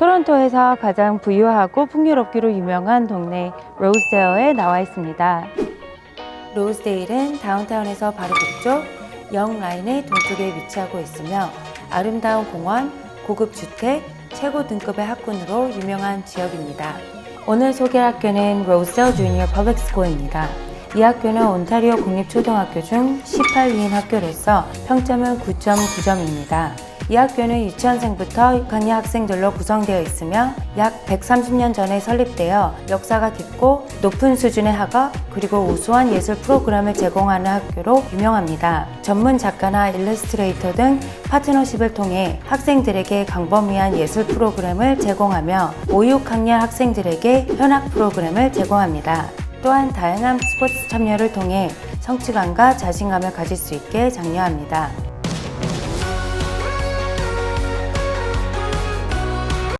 토론토에서 가장 부유하고 풍요롭기로 유명한 동네 로즈데일에 나와 있습니다. 로즈데일은 다운타운에서 바로 북쪽 영 라인의 동쪽에 위치하고 있으며 아름다운 공원, 고급 주택, 최고 등급의 학군으로 유명한 지역입니다. 오늘 소개할 학교는 로즈데일 주니어 퍼블릭 스쿨입니다. 이 학교는 온타리오 공립초등학교 중 18위인 학교로서 평점은 9.9점입니다. 이 학교는 유치원생부터 6학년 학생들로 구성되어 있으며 약 130년 전에 설립되어 역사가 깊고 높은 수준의 학업 그리고 우수한 예술 프로그램을 제공하는 학교로 유명합니다. 전문 작가나 일러스트레이터 등 파트너십을 통해 학생들에게 광범위한 예술 프로그램을 제공하며 5, 6학년 학생들에게 현악 프로그램을 제공합니다. 또한 다양한 스포츠 참여를 통해 성취감과 자신감을 가질 수 있게 장려합니다.